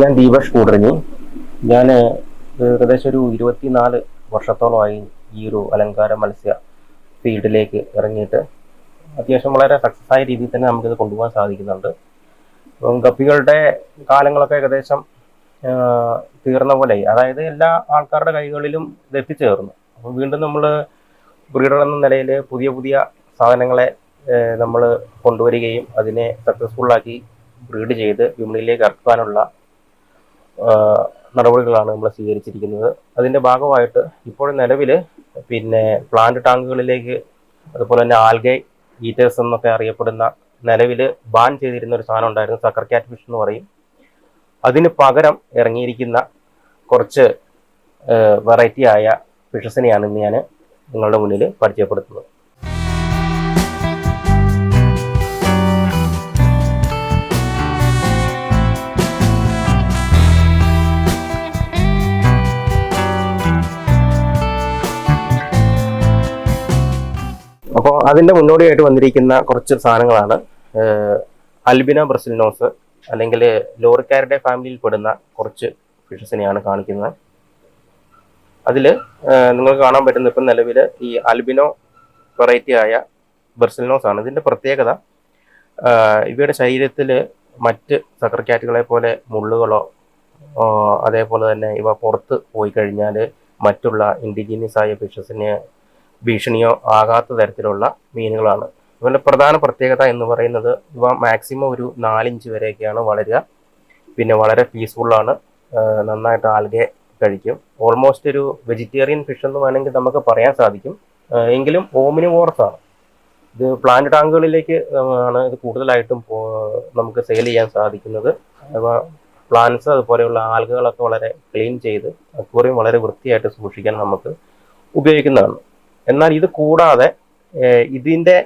ഞാൻ ദീപക് കൂടറിഞ്ഞി. ഞാൻ ഏകദേശം ഒരു ഇരുപത്തിനാല് വർഷത്തോളമായി ഈ ഒരു അലങ്കാര മത്സ്യ ഫീൽഡിലേക്ക് ഇറങ്ങിയിട്ട് അത്യാവശ്യം വളരെ സക്സസ് ആയ രീതിയിൽ തന്നെ നമുക്കിത് കൊണ്ടുപോകാൻ സാധിക്കുന്നുണ്ട്. അപ്പം ഗപ്പികളുടെ കാലങ്ങളൊക്കെ ഏകദേശം തീർന്ന പോലെ അതായത് എല്ലാ ആൾക്കാരുടെ കൈകളിലും ഇത് എത്തിച്ചേർന്നു. അപ്പോൾ വീണ്ടും നമ്മൾ ബ്രീഡർ എന്ന നിലയിൽ പുതിയ പുതിയ സാധനങ്ങളെ നമ്മൾ കൊണ്ടുവരികയും അതിനെ സക്സസ്ഫുള്ളാക്കി ബ്രീഡ് ചെയ്ത് വിപണിയിലേക്ക് ഇറക്കാനുള്ള നടപടികളാണ് നമ്മൾ സ്വീകരിച്ചിരിക്കുന്നത്. അതിന്റെ ഭാഗമായിട്ട് ഇപ്പോൾ നിലവിൽ പിന്നെ പ്ലാന്റ് ടാങ്കുകളിലേക്ക് അതുപോലെ തന്നെ ആൽഗെ ഈറ്റേഴ്സ് എന്നൊക്കെ അറിയപ്പെടുന്ന നിലവിൽ ബാൻ ചെയ്തിരുന്ന ഒരു സാധനം ഉണ്ടായിരുന്നു സക്കർ ക്യാറ്റ് ഫിഷ് എന്ന് പറയും. അതിന് പകരം ഇറങ്ങിയിരിക്കുന്ന കുറച്ച് വെറൈറ്റി ആയ ഫിഷസിനെയാണ് ഇന്ന് ഞാൻ നിങ്ങളുടെ മുന്നിൽ പരിചയപ്പെടുത്തുന്നത്. അതിന്റെ മുന്നോടിയായിട്ട് വന്നിരിക്കുന്ന കുറച്ച് സാധനങ്ങളാണ് അൽബിന ബ്രസിൽനോസ് അല്ലെങ്കിൽ ലോറിക്കാരുടെ ഫാമിലിയിൽ പെടുന്ന കുറച്ച് ഫിഷസിനെയാണ് കാണിക്കുന്നത്. അതിൽ നിങ്ങൾക്ക് കാണാൻ പറ്റുന്ന ഇപ്പം നിലവിൽ ഈ അൽബിനോ വെറൈറ്റി ആയ ബ്രസിൽനോസ് ആണ്. ഇതിന്റെ പ്രത്യേകത ഇവയുടെ ശരീരത്തിൽ മറ്റ് സക്കർ ക്യാറ്റുകളെ പോലെ മുള്ളുകളോ അതേപോലെ തന്നെ ഇവ പുറത്ത് പോയി കഴിഞ്ഞാൽ മറ്റുള്ള ഇൻഡിജീനിയസ് ആയ ഫിഷസിന് ഭീഷണിയോ ആകാത്ത തരത്തിലുള്ള മീനുകളാണ്. ഇവരുടെ പ്രധാന പ്രത്യേകത എന്ന് പറയുന്നത് ഇവ മാക്സിമം ഒരു നാലിഞ്ച് വരെയൊക്കെയാണ് വളരുക. പിന്നെ വളരെ പീസ്ഫുള്ളാണ് നന്നായിട്ട് ആൽഗെ കഴിക്കും. ഓൾമോസ്റ്റ് ഒരു വെജിറ്റേറിയൻ ഫിഷ് എന്ന് വേണമെങ്കിൽ നമുക്ക് പറയാൻ സാധിക്കും. എങ്കിലും ഓമിന് ആണ്. ഇത് പ്ലാന്റ് ടാങ്കുകളിലേക്ക് ആണ് ഇത് കൂടുതലായിട്ടും നമുക്ക് സെയിൽ ചെയ്യാൻ സാധിക്കുന്നത്. പ്ലാന്റ്സ് അതുപോലെയുള്ള ആൽഗകളൊക്കെ വളരെ ക്ലീൻ ചെയ്ത് അക്വറിയും വളരെ വൃത്തിയായിട്ട് സൂക്ഷിക്കാൻ നമുക്ക് ഉപയോഗിക്കുന്നതാണ്. എന്നാൽ ഇത് കൂടാതെ ഇതിന്റെ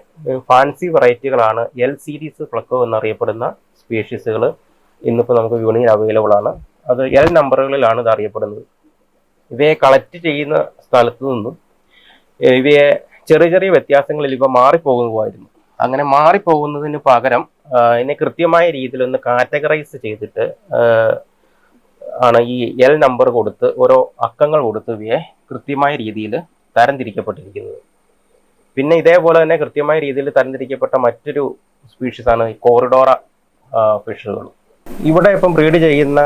ഫാൻസി വെറൈറ്റികളാണ് എൽ സീരീസ് ഫ്ലക്കോ എന്നറിയപ്പെടുന്ന സ്പീഷീസുകൾ ഇന്നിപ്പോൾ നമുക്ക് വിപണിയിൽ അവൈലബിൾ ആണ്. അത് എൽ നമ്പറുകളിലാണ് ഇത് അറിയപ്പെടുന്നത്. ഇവയെ കളക്ട് ചെയ്യുന്ന സ്ഥലത്തു നിന്നും ഇവയെ ചെറിയ ചെറിയ വ്യത്യാസങ്ങളിൽ ഇവ മാറിപ്പോകുമായിരുന്നു അങ്ങനെ മാറിപ്പോകുന്നതിന് പകരം ഇതിനെ കൃത്യമായ രീതിയിൽ ഒന്ന് കാറ്റഗറൈസ് ചെയ്തിട്ട് ആണ് ഈ എൽ നമ്പർ കൊടുത്ത് ഓരോ അക്കങ്ങൾ കൊടുത്ത് ഇവയെ കൃത്യമായ രീതിയിൽ തരംതിരിക്കപ്പെട്ടിരിക്കുന്നത്. പിന്നെ ഇതേപോലെ തന്നെ കൃത്യമായ രീതിയിൽ തരംതിരിക്കപ്പെട്ട മറ്റൊരു സ്പീഷീസ് ആണ് ഈ കോറിഡോറ ഫിഷുകൾ ഇവിടെ ഇപ്പം ബ്രീഡ് ചെയ്യുന്ന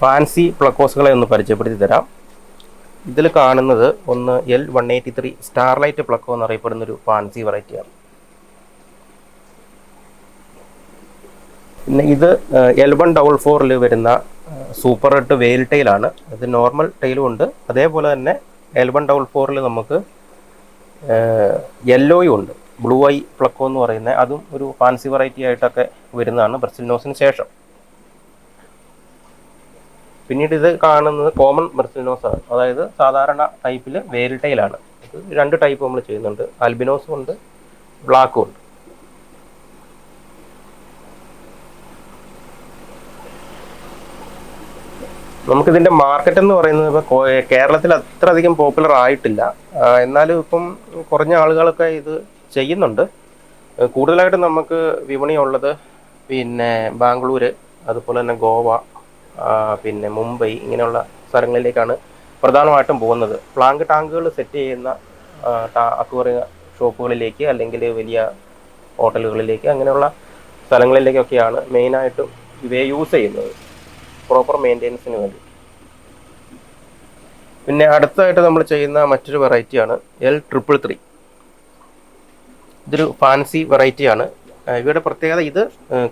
ഫാൻസി പ്ലക്കോസുകളെ ഒന്ന് പരിചയപ്പെടുത്തി തരാം. ഇതിൽ കാണുന്നത് ഒന്ന് L one eighty three starlight pleco എന്നറിയപ്പെടുന്ന ഒരു ഫാൻസി വെറൈറ്റിയാണ് പിന്നെ ഇത് എൽ വൺ ഡബിൾ ഫോറിൽ വരുന്ന സൂപ്പർ റെഡ് വെയിൽ ടൈലാണ് ഇത് നോർമൽ ടൈലും ഉണ്ട്. അതേപോലെ തന്നെ എൽ വൺ ഡബിൾ ഫോറിൽ നമുക്ക് യെല്ലോയും ഉണ്ട്. ബ്ലൂ ഐ പ്ലക്കോ എന്ന് പറയുന്ന അതും ഒരു ഫാൻസി വെറൈറ്റി ആയിട്ടൊക്കെ വരുന്നതാണ് ബ്രസിലിനോസിന് ശേഷം. പിന്നീട് ഇത് കാണുന്നത് കോമൺ ബ്രസിലിനോസ് ആണ്. അതായത് സാധാരണ ടൈപ്പിൽ വേരിട്ടയിലാണ് ഇത് രണ്ട് ടൈപ്പ് നമ്മൾ ചെയ്യുന്നുണ്ട്. ആൽബിനോസും ഉണ്ട് ബ്ലാക്കും ഉണ്ട്. നമുക്കിതിന്റെ മാർക്കറ്റ് എന്ന് പറയുന്നത് ഇപ്പോൾ കേരളത്തിൽ അത്ര അധികം പോപ്പുലർ ആയിട്ടില്ല എന്നാലും ഇപ്പം കുറഞ്ഞ ആളുകളൊക്കെ ഇത് ചെയ്യുന്നുണ്ട്. കൂടുതലായിട്ട് നമുക്ക് വിപണി ഉള്ളത് പിന്നെ ബാംഗ്ലൂര് അതുപോലെ തന്നെ ഗോവ പിന്നെ മുംബൈ ഇങ്ങനെയുള്ള സ്ഥലങ്ങളിലേക്കാണ് പ്രധാനമായിട്ടും പോകുന്നത്. പ്ലാങ്ക് ടാങ്കുകൾ സെറ്റ് ചെയ്യുന്ന അക്വറിയ ഷോപ്പുകളിലേക്ക് അല്ലെങ്കിൽ വലിയ ഹോട്ടലുകളിലേക്ക് അങ്ങനെയുള്ള സ്ഥലങ്ങളിലേക്കൊക്കെയാണ് മെയിനായിട്ടും ഇവയെ യൂസ് ചെയ്യുന്നത്. പ്രോപ്പർ മെയിന്റെനൻസിന് വേണ്ടി. പിന്നെ അടുത്തതായിട്ട് നമ്മൾ ചെയ്യുന്ന മറ്റൊരു വെറൈറ്റിയാണ് എൽ ട്രിപ്പിൾ ത്രീ ഇതൊരു ഫാൻസി വെറൈറ്റിയാണ് ഇവയുടെ പ്രത്യേകത ഇത്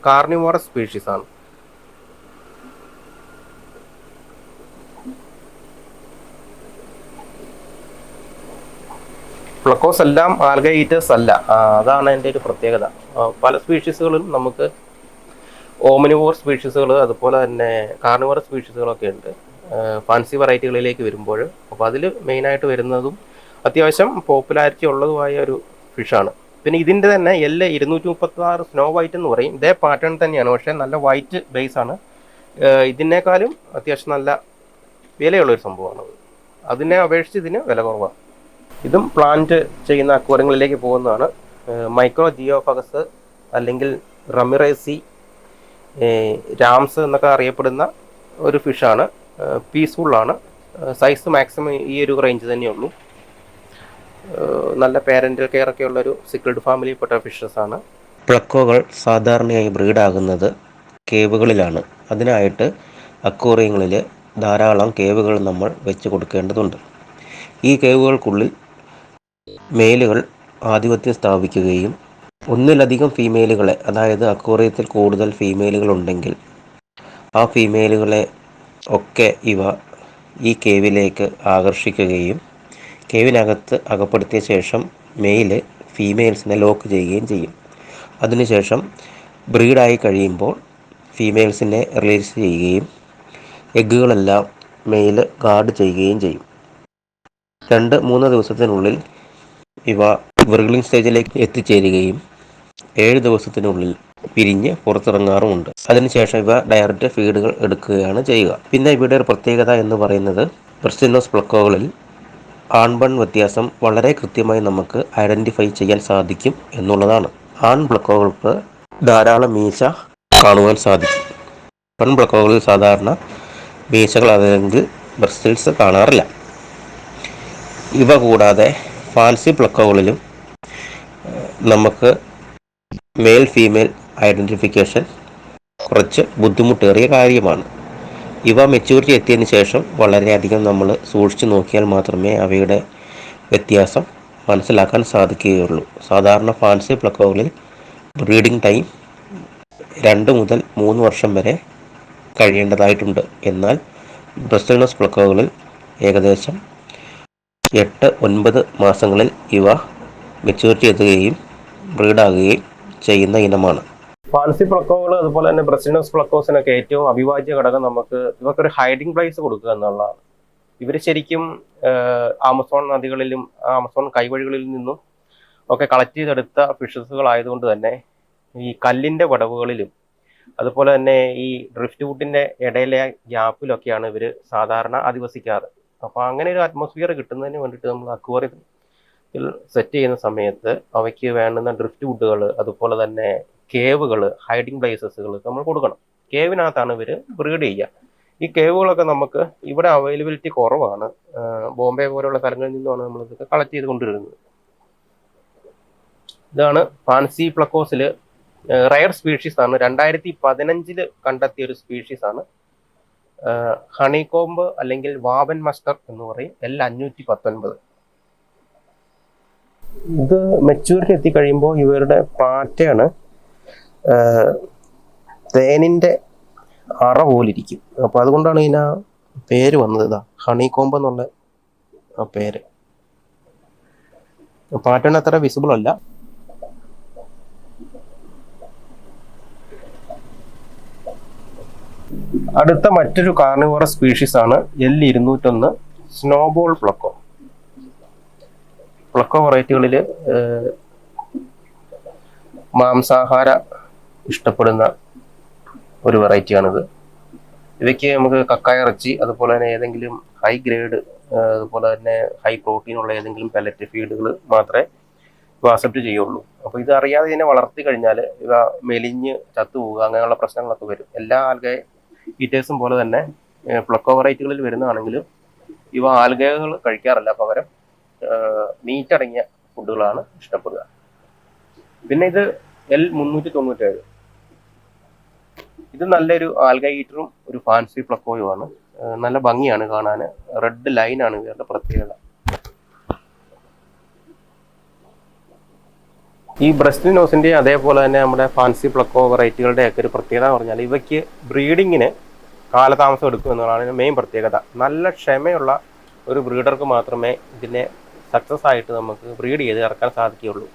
കാർണിവോറസ് സ്പീഷീസ് ആണ്. പ്ലക്കോസ് എല്ലാം ആൽഗ ഈറ്റേഴ്സ് അല്ല. അതാണ് എന്റെ ഒരു പ്രത്യേകത. പല സ്പീഷീസുകളും നമുക്ക് ഓമിനിവോർ സ്പീഷീസുകൾ അതുപോലെ തന്നെ കാർണിവർ സ്പീഷീസുകളൊക്കെ ഉണ്ട്. ഫാൻസി വെറൈറ്റികളിലേക്ക് വരുമ്പോൾ. അപ്പോൾ അതിൽ മെയിനായിട്ട് വരുന്നതും അത്യാവശ്യം പോപ്പുലാരിറ്റി ഉള്ളതുമായ ഒരു ഫിഷാണ്. പിന്നെ ഇതിന്റെ തന്നെ എല്ലാ ഇരുന്നൂറ്റി മുപ്പത്തി ആറ് സ്നോ വൈറ്റ് എന്ന് പറയും. ഇതേ പാറ്റേൺ തന്നെയാണ് പക്ഷേ നല്ല വൈറ്റ് ബേസ് ആണ് ഇതിനേക്കാളും അത്യാവശ്യം നല്ല വിലയുള്ളൊരു സംഭവമാണത് അതിനെ അപേക്ഷിച്ച് ഇതിന് വില കുറവാണ്. ഇതും പ്ലാന്റ് ചെയ്യുന്ന അക്വറിയങ്ങളിലേക്ക് പോകുന്നതാണ്. മൈക്രോ ജിയോഫഗസ് അല്ലെങ്കിൽ റമിറേസി രാംസ് എന്നൊക്കെ അറിയപ്പെടുന്ന ഒരു ഫിഷാണ് പീസ്ഫുള്ളാണ് സൈസ് മാക്സിമം ഈ ഒരു റേഞ്ച് തന്നെയുള്ളൂ നല്ല പേരന്റൽ കെയർ ഒക്കെ ഉള്ള ഒരു സിക്കിൾഡ് ഫാമിലിയിൽപ്പെട്ട ഫിഷസ് ആണ്. പ്ലക്കോകൾ സാധാരണയായി ബ്രീഡാകുന്നത് കേവുകളിലാണ്. അതിനായിട്ട് അക്വേറിയങ്ങളിൽ ധാരാളം കേവുകൾ നമ്മൾ വെച്ച് കൊടുക്കേണ്ടതുണ്ട്. ഈ കേവുകൾക്കുള്ളിൽ മേലുകൾ ആധിപത്യം സ്ഥാപിക്കുകയും ഒന്നിലധികം ഫീമെയിലുകളെ അതായത് അക്വേറിയത്തിൽ കൂടുതൽ ഫീമെയിലുകൾ ഉണ്ടെങ്കിൽ ആ ഫീമെയിലുകളെ ഒക്കെ ഇവ ഈ കേവിലേക്ക് ആകർഷിക്കുകയും കേവിനകത്ത് അകപ്പെടുത്തിയ ശേഷം മെയിൽ ഫീമെയിൽസിനെ ലോക്ക് ചെയ്യുകയും ചെയ്യും. അതിനുശേഷം ബ്രീഡായി കഴിയുമ്പോൾ ഫീമെയിൽസിനെ റിലീസ് ചെയ്യുകയും എഗ്ഗുകളെല്ലാം മെയിൽ ഗാർഡ് ചെയ്യുകയും ചെയ്യും. രണ്ട് മൂന്ന് ദിവസത്തിനുള്ളിൽ ഇവ വിർഗ്ലിംഗ് സ്റ്റേജിലേക്ക് എത്തിച്ചേരുകയും ഏഴ് ദിവസത്തിനുള്ളിൽ പിരിഞ്ഞ് പുറത്തിറങ്ങാറുമുണ്ട്. അതിനുശേഷം ഇവ ഡയറക്റ്റ് ഫീഡുകൾ എടുക്കുകയാണ് ചെയ്യുക. പിന്നെ ഇവയുടെ ഒരു പ്രത്യേകത എന്ന് പറയുന്നത് ബ്രസ്റ്റിനോസ് പ്ലക്കോകളിൽ ആൺപൺ വ്യത്യാസം വളരെ കൃത്യമായി നമുക്ക് ഐഡന്റിഫൈ ചെയ്യാൻ സാധിക്കും എന്നുള്ളതാണ്. ആൺ പ്ലക്കോകൾക്ക് ധാരാളം മീശ കാണുവാൻ സാധിക്കും. പെൺ പ്ലക്കോകളിൽ സാധാരണ മീശകൾ അല്ലെങ്കിൽ ബ്രസ്റ്റിൽസ് കാണാറില്ല. ഇവ കൂടാതെ ഫാൻസി പ്ലക്കോകളിലും നമുക്ക് മെയിൽ ഫീമെയിൽ ഐഡന്റിഫിക്കേഷൻ കുറച്ച് ബുദ്ധിമുട്ടേറിയ കാര്യമാണ്. ഇവ മെച്യൂരിറ്റി എത്തിയതിന് ശേഷം വളരെയധികം നമ്മൾ സൂക്ഷിച്ചു നോക്കിയാൽ മാത്രമേ അവയുടെ വ്യത്യാസം മനസ്സിലാക്കാൻ സാധിക്കുകയുള്ളൂ. സാധാരണ ഫാൻസി പ്ലക്കോകളിൽ ബ്രീഡിംഗ് ടൈം രണ്ട് മുതൽ മൂന്ന് വർഷം വരെ കഴിയേണ്ടതായിട്ടുണ്ട്. എന്നാൽ ബ്രസ്റ്റൽനസ് പ്ലക്കോകളിൽ ഏകദേശം എട്ട് ഒൻപത് മാസങ്ങളിൽ ഇവ മെച്യൂരിറ്റി എത്തുകയും ബ്രീഡാകുകയും ചെയ്യുന്ന ഇനമാണ്. ഫാൻസി പ്ലക്കോകൾ അതുപോലെ തന്നെ ബ്രസിനസ് പ്ലക്കോസിനൊക്കെ ഏറ്റവും അവിഭാജ്യ ഘടകം നമുക്ക് ഇവർക്കൊരു ഹൈഡിംഗ് പ്ലേസ് കൊടുക്കുക എന്നുള്ളതാണ്. ഇവർ ശരിക്കും ആമസോൺ നദികളിലും ആമസോൺ കൈവഴികളിൽ നിന്നും ഒക്കെ കളക്ട് ചെയ്തെടുത്ത ഫിഷസുകൾ ആയതുകൊണ്ട് തന്നെ ഈ കല്ലിന്റെ വടവുകളിലും അതുപോലെ തന്നെ ഈ ഡ്രിഫ്റ്റ് വുഡിന്റെ ഇടയിലെ ഗ്യാപ്പിലൊക്കെയാണ് ഇവർ സാധാരണ അധിവസിക്കാറ്. അപ്പോൾ അങ്ങനെ ഒരു അറ്റ്മോസ്ഫിയർ കിട്ടുന്നതിന് വേണ്ടിയിട്ട് നമ്മൾ അക്വേറിയത്തിൽ സെറ്റ് ചെയ്യുന്ന സമയത്ത് അവയ്ക്ക് വേണ്ടുന്ന ഡ്രിഫ്റ്റ് വുഡുകൾ അതുപോലെ തന്നെ കേവുകൾ ഹൈഡിങ് പ്ലേസസുകൾ നമ്മൾ കൊടുക്കണം. കേവിനകത്താണ് ഇവർ ബ്രീഡ് ചെയ്യുക. ഈ കേവുകളൊക്കെ നമുക്ക് ഇവിടെ അവൈലബിലിറ്റി കുറവാണ്. ബോംബെ പോലെയുള്ള സ്ഥലങ്ങളിൽ നിന്നുമാണ് നമ്മൾ ഇതൊക്കെ കളക്ട് ചെയ്ത് കൊണ്ടുവരുന്നത്. ഇതാണ് ഫാൻസി പ്ലക്കോസിൽ റയർ സ്പീഷീസ് ആണ്. രണ്ടായിരത്തി പതിനഞ്ചിൽ കണ്ടെത്തിയ ഒരു സ്പീഷീസ് ആണ്. ഹണികോംബ് അല്ലെങ്കിൽ വാവൻ മസ്റ്റർ എന്ന് പറയും. എൽ അഞ്ഞൂറ്റി പത്തൊൻപത് ഇത് മെച്യൂരിറ്റി എത്തിക്കഴിയുമ്പോൾ ഇവരുടെ പാറ്റയാണ് തേനിന്റെ അറ പോലിരിക്കും. അപ്പോൾ അതുകൊണ്ടാണ് ഇതിന് പേര് വന്നത് ഇതാ ഹണി കോംബ് എന്നുള്ള ആ പേര്. പാറ്റേൺ അത്ര വിസിബിൾ അല്ല. അടുത്ത മറ്റൊരു കാർണിവോറ സ്പീഷീസ് ആണ് എൽ ഇരുന്നൂറ്റൊന്ന് സ്നോബോൾ പ്ലക്കോ പ്ലക്കോ വെറൈറ്റികളിൽ മാംസാഹാര ഇഷ്ടപ്പെടുന്ന ഒരു വെറൈറ്റിയാണിത്. ഇവയ്ക്ക് നമുക്ക് കക്കായ ഇറച്ചി അതുപോലെ തന്നെ ഏതെങ്കിലും ഹൈ ഗ്രേഡ് അതുപോലെ തന്നെ ഹൈ പ്രോട്ടീൻ ഉള്ള ഏതെങ്കിലും പെലറ്റ് ഫീഡുകൾ മാത്രമേ ഇവ അക്സെപ്റ്റ് ചെയ്യുള്ളൂ. അപ്പോൾ ഇത് അറിയാതെ ഇതിനെ വളർത്തി കഴിഞ്ഞാൽ ഇവ മെലിഞ്ഞ് ചത്തുപോകുക അങ്ങനെയുള്ള പ്രശ്നങ്ങളൊക്കെ വരും. എല്ലാ ആൽഗ ഈറ്റേഴ്സും പോലെ തന്നെ പ്ലക്കോ വെറൈറ്റികളിൽ വരുന്നതാണെങ്കിലും ഇവ ആൽഗകൾ കഴിക്കാറില്ല പകരം മീറ്റ് ഫുഡുകളാണ് ഇഷ്ടപ്പെടുക. പിന്നെ ഇത് എൽ മുന്നൂറ്റി തൊണ്ണൂറ്റേഴ് ഇത് നല്ലൊരു ആൽഗൈറ്ററും ഒരു ഫാൻസി പ്ലക്കോയുമാണ്. ആണ് നല്ല ഭംഗിയാണ് കാണാൻ. റെഡ് ലൈനാണ് ഇവരുടെ പ്രത്യേകത. ഈ ബ്രസ്റ്റിനോസിന്റെ അതേപോലെ തന്നെ നമ്മുടെ ഫാൻസി പ്ലക്കോ വെറൈറ്റികളുടെ ഒക്കെ ഒരു പ്രത്യേകത എന്ന് പറഞ്ഞാൽ ഇവയ്ക്ക് ബ്രീഡിങ്ങിന് കാലതാമസം എടുക്കും എന്നുള്ളതാണ് മെയിൻ പ്രത്യേകത. നല്ല ക്ഷമയുള്ള ഒരു ബ്രീഡർക്ക് മാത്രമേ ഇതിനെ സക്സസ് ആയിട്ട് നമുക്ക് ബ്രീഡ് ചെയ്ത് ഇറക്കാൻ സാധിക്കുകയുള്ളൂ.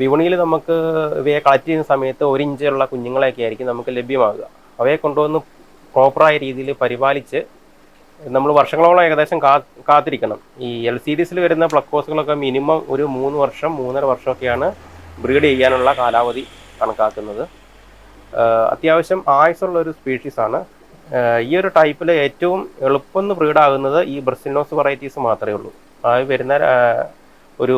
വിപണിയിൽ നമുക്ക് ഇവയെ കളക്ട് ചെയ്യുന്ന സമയത്ത് ഒരു ഇഞ്ചുള്ള കുഞ്ഞുങ്ങളെയൊക്കെ ആയിരിക്കും നമുക്ക് ലഭ്യമാകുക. അവയെ കൊണ്ടുവന്ന് പ്രോപ്പറായ രീതിയിൽ പരിപാലിച്ച് നമ്മൾ വർഷങ്ങളോളം ഏകദേശം കാ കാത്തിരിക്കണം. ഈ എൽ സി ഡിസിൽ വരുന്ന പ്ലക്കോസുകളൊക്കെ മിനിമം ഒരു മൂന്ന് വർഷം മൂന്നര വർഷമൊക്കെയാണ് ബ്രീഡ് ചെയ്യാനുള്ള കാലാവധി കണക്കാക്കുന്നത്. അത്യാവശ്യം ആയുസുള്ള ഒരു സ്പീഷീസ് ആണ്. ഈ ഒരു ടൈപ്പിൽ ഏറ്റവും എളുപ്പം ബ്രീഡാകുന്നത് ഈ ബ്രസിനോസ് വെറൈറ്റീസ് മാത്രമേ ഉള്ളൂ. അത് വരുന്ന ഒരു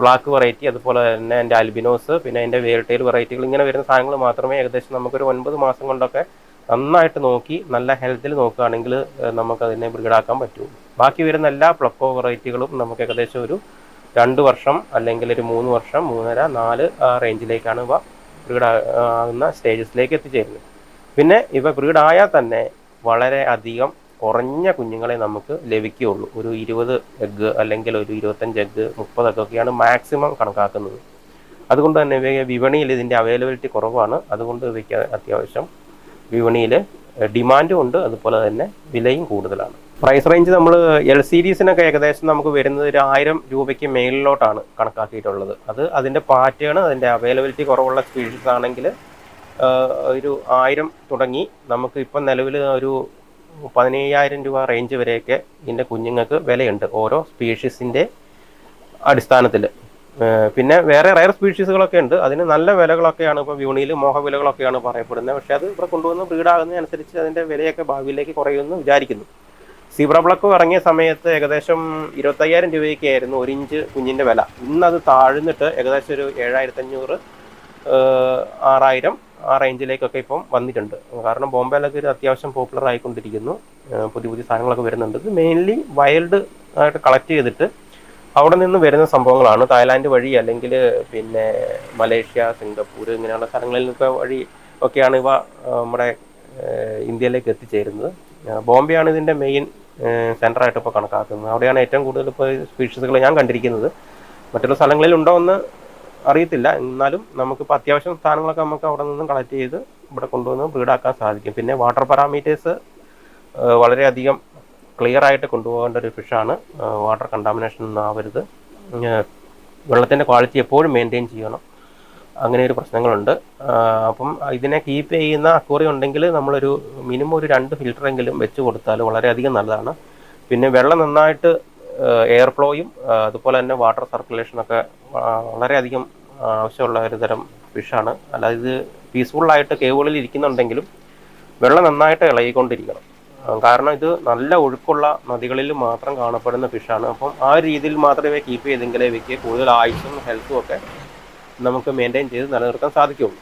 ബ്ലാക്ക് വെറൈറ്റി അതുപോലെ തന്നെ എന്റെ അൽബിനോസ് പിന്നെ എന്റെ വേൾട്ടേൽ വെറൈറ്റികൾ ഇങ്ങനെ വരുന്ന സാധനങ്ങൾ മാത്രമേ ഏകദേശം നമുക്കൊരു ഒൻപത് മാസം കൊണ്ടൊക്കെ നന്നായിട്ട് നോക്കി നല്ല ഹെൽത്തിൽ നോക്കുകയാണെങ്കിൽ നമുക്ക് അതിനെ ബ്രിഗഡാക്കാൻ പറ്റും. ബാക്കി വരുന്ന എല്ലാ പ്ലക്കോ വെറൈറ്റികളും നമുക്ക് ഏകദേശം ഒരു രണ്ട് വർഷം അല്ലെങ്കിൽ ഒരു മൂന്ന് വർഷം മൂന്നര നാല് റേഞ്ചിലേക്കാണ് ഇവ ബ്രീഡ് ആകുന്ന സ്റ്റേജസിലേക്ക് എത്തിച്ചേരുന്നത്. പിന്നെ ഇവ ബ്രീഡ് തന്നെ വളരെ അധികം കുറഞ്ഞ കുഞ്ഞുങ്ങളെ നമുക്ക് ലഭിക്കുകയുള്ളൂ. ഒരു ഇരുപത് എഗ്ഗ് അല്ലെങ്കിൽ ഒരു ഇരുപത്തഞ്ച് എഗ്ഗ് മുപ്പത് ഒക്കെയാണ് മാക്സിമം കണക്കാക്കുന്നത്. അതുകൊണ്ട് തന്നെ ഇവയെ വിപണിയിൽ ഇതിന്റെ അവൈലബിലിറ്റി കുറവാണ്. അതുകൊണ്ട് ഇവയ്ക്ക് അത്യാവശ്യം വിപണിയിൽ ഡിമാൻഡും ഉണ്ട്. അതുപോലെ തന്നെ വിലയും കൂടുതലാണ്. പ്രൈസ് റേഞ്ച് നമ്മൾ എൽ സീരീസിനൊക്കെ ഏകദേശം നമുക്ക് വരുന്നത് ഒരു ആയിരം രൂപയ്ക്ക് മേളിലോട്ടാണ് കണക്കാക്കിയിട്ടുള്ളത്. അത് അതിന്റെ പാറ്റേൺ അതിന്റെ അവൈലബിലിറ്റി കുറവുള്ള സ്പീഷീസ് ആണെങ്കിൽ ഒരു ആയിരം തുടങ്ങി നമുക്ക് ഇപ്പം നിലവിൽ ഒരു പതിനയ്യായിരം രൂപ റേഞ്ച് വരെയൊക്കെ ഇതിന്റെ കുഞ്ഞുങ്ങൾക്ക് വിലയുണ്ട് ഓരോ സ്പീഷീസിന്റെ അടിസ്ഥാനത്തിൽ. പിന്നെ വേറെ റയർ സ്പീഷീസുകളൊക്കെ ഉണ്ട്. അതിന് നല്ല വിലകളൊക്കെയാണ് ഇപ്പോൾ വിപണിയിൽ മോഹവിലകളൊക്കെയാണ് പറയപ്പെടുന്നത്. പക്ഷേ അത് ഇവിടെ കൊണ്ടുവന്ന് ബ്രീഡാകുന്നതനുസരിച്ച് അതിന്റെ വിലയൊക്കെ ഭാവിയിലേക്ക് കുറയുമെന്ന് വിചാരിക്കുന്നു. സീബ്ര ബ്ലക്ക് ഇറങ്ങിയ സമയത്ത് ഏകദേശം ഇരുപത്തയ്യായിരം രൂപയൊക്കെ ആയിരുന്നു ഒരു ഇഞ്ച് കുഞ്ഞിന്റെ വില. ഇന്നത് താഴ്ന്നിട്ട് ഏകദേശം ഒരു ഏഴായിരത്തഞ്ഞൂറ് ആറായിരം ആ റേഞ്ചിലേക്കൊക്കെ ഇപ്പം വന്നിട്ടുണ്ട്. കാരണം ബോംബെയിലൊക്കെ ഒരു അത്യാവശ്യം പോപ്പുലർ ആയിക്കൊണ്ടിരിക്കുന്നു. പുതിയ പുതിയ സാധനങ്ങളൊക്കെ വരുന്നുണ്ട്. ഇത് മെയിൻലി വൈൽഡ് ആയിട്ട് കളക്ട് ചെയ്തിട്ട് അവിടെ നിന്ന് വരുന്ന സംഭവങ്ങളാണ്. തായ്ലാൻഡ് വഴി അല്ലെങ്കിൽ പിന്നെ മലേഷ്യ സിംഗപ്പൂർ ഇങ്ങനെയുള്ള സ്ഥലങ്ങളിലൊക്കെ വഴി ഒക്കെയാണ് ഇവ നമ്മുടെ ഇന്ത്യയിലേക്ക് എത്തിച്ചേരുന്നത്. ബോംബെ ബോംബെയാണ് ഇതിന്റെ മെയിൻ സെന്ററായിട്ട് ഇപ്പോൾ കണക്കാക്കുന്നത്. അവിടെയാണ് ഏറ്റവും കൂടുതൽ ഇപ്പോൾ സ്പീഷീസുകൾ ഞാൻ കണ്ടിരിക്കുന്നത്. മറ്റുള്ള സ്ഥലങ്ങളിൽ ഉണ്ടോ എന്ന് അറിയത്തില്ല. എന്നാലും നമുക്കിപ്പോൾ അത്യാവശ്യം സാധനങ്ങളൊക്കെ നമുക്ക് അവിടെ നിന്നും കളക്ട് ചെയ്ത് ഇവിടെ കൊണ്ടുവന്ന് വീടാക്കാൻ സാധിക്കും. പിന്നെ വാട്ടർ പാരാമീറ്റേഴ്സ് വളരെയധികം ക്ലിയർ ആയിട്ട് കൊണ്ടുപോകേണ്ട ഒരു ഫിഷാണ് വാട്ടർ കണ്ടാമിനേഷൻ ഒന്നും ആവരുത്. വെള്ളത്തിന്റെ ക്വാളിറ്റി എപ്പോഴും മെയിന്റെയിൻ ചെയ്യണം. അങ്ങനെ ഒരു പ്രശ്നങ്ങളുണ്ട്. അപ്പം ഇതിനെ കീപ്പ് ചെയ്യുന്ന അക്വറി ഉണ്ടെങ്കിൽ നമ്മളൊരു മിനിമം ഒരു രണ്ട് ഫിൽറ്ററെങ്കിലും വെച്ച് കൊടുത്താൽ വളരെയധികം നല്ലതാണ്. പിന്നെ വെള്ളം നന്നായിട്ട് എയർ ഫ്ലോയും അതുപോലെ തന്നെ വാട്ടർ സർക്കുലേഷനൊക്കെ വളരെയധികം ആവശ്യമുള്ള ഒരു തരം ഫിഷാണ് അല്ലാതെ ഇത് പീസ്ഫുള്ളായിട്ട് കേവുകളിൽ ഇരിക്കുന്നുണ്ടെങ്കിലും വെള്ളം നന്നായിട്ട് ഇളകിക്കൊണ്ടിരിക്കണം. കാരണം ഇത് നല്ല ഒഴുക്കുള്ള നദികളിൽ മാത്രം കാണപ്പെടുന്ന ഫിഷാണ് അപ്പം ആ രീതിയിൽ മാത്രമേ കീപ്പ് ചെയ്തെങ്കിലേ ഇവയ്ക്ക് കൂടുതൽ ആയുസും ഹെൽത്തും ഒക്കെ നമുക്ക് മെയിന്റെയിൻ ചെയ്ത് നിലനിർത്താൻ സാധിക്കുകയുള്ളൂ.